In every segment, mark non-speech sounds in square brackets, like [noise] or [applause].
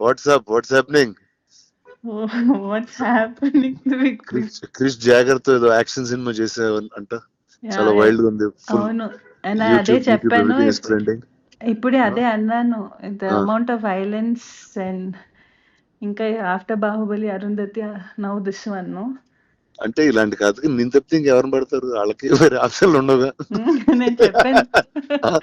WhatsApp what's happening what's happening Krish జాగర్తో ఏదో action cinema చేసే అంట. చాలా వైల్డ్గా ఉంది. అవును. అదే చెప్పాను. ఇప్పుడే అదే అన్నాను. The Ah. Amount of violence and ఇంకా after Baahubali Arundhati now this one అంటే ఇలాంటి కథకి నేను తప్పితే ఇంకెవరిని పడతారు? వాళ్ళకి వేరే ఆప్షన్లు ఉండవుగా. [laughs] నేను చెప్పాను. [laughs]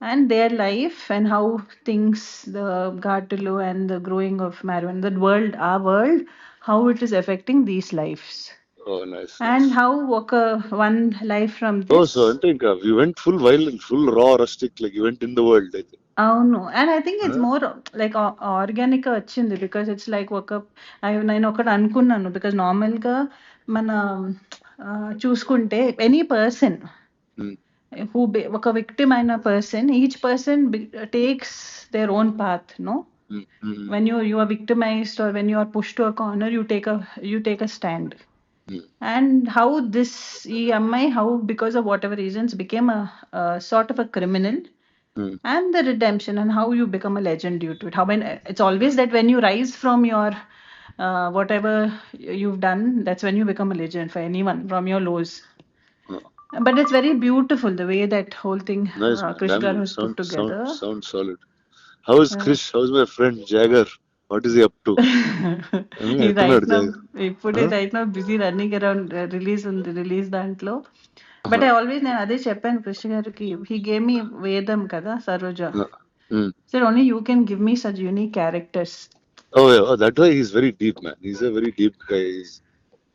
And their life and how things the gartulu and the growing of marijuana the world our world how it is affecting these lives Oh, nice. and nice. how okay, one life from Oh, this so I think uh, we went full violent, full raw, rustic, like you went in the world. I think. అవును and I think it's Huh? More like organic వచ్చింది because it's like ఒక I- నేను ఒకటి అనుకున్నాను because నార్మల్గా మన ఆ, చూసుకుంటే any person who be, a victim and a person each person be, takes their own path no mm-hmm. when you you are victimized or when you are pushed to a corner you take a you take a stand mm-hmm. and how this EMI, how because of whatever reasons became a, a sort of a criminal, mm-hmm. and the redemption and how you become a legend due to it. How when it's always that when you rise from your uh, whatever you've done, that's when you become a legend for anyone from your lows but it's very beautiful the way that whole thing nice, uh, man. Krish Damn, Garu has put sound, together sound, sound solid. How is Yeah. Krish? How's my friend Jagger? What is he up to? [laughs] ఈ ఎక్కడ right now Jagan? ఇప్పుడే Huh? Right now busy running around release ఉంది release దాంట్లో but I always నేను అదే చెప్పాను కృష్ణ గారికి he gave మీ వేదం కదా Saroja Mm. Sir only you can give me such unique characters Oh, yeah. Oh, that way he's very deep, man. He's a very deep guy. He's,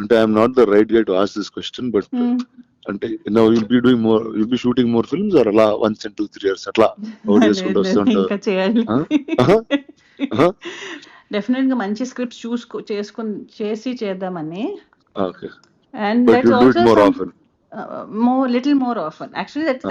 అంటే I'm not the right guy to ask this question but. అంటే no will be doing more will be shooting more films or అలా once in two three years అట్లా out చేసుకుంటూ వస్తుంటారు. డెఫినెట్గా మంచి scripts చూసుకో చేసుకుని చేసి చేద్దామని. Okay and it also more some often uh, more little more often. Actually that Ah.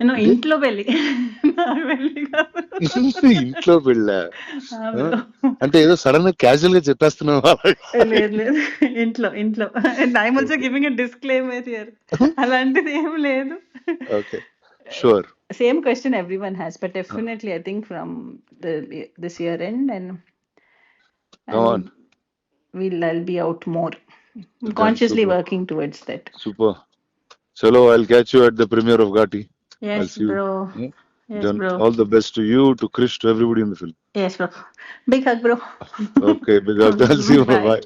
నేను ఇంట్లో పెళ్ళి. ఇంట్లో పెళ్ళ. అంటే ఏదో సడన్ క్యాజువల్గా చెప్పేస్తున్నావు లేదు లేదు. ఇంట్లో ఇంట్లో I'm also giving a disclaimer here అలాంటిది ఏం లేదు. Okay sure same question everyone has but definitely I think from this year end and on. we'll I'll be out more. Consciously super. working towards that. Super చలో I catch you at the premiere of Ghaati Yes, see you. bro. Hmm? Yes, Then bro. all the best to you, to Chris, to everybody in the film. Yes, bro. Big hug, bro. [laughs] Okay, big hug. [laughs] I'll see you. Bye. Bye.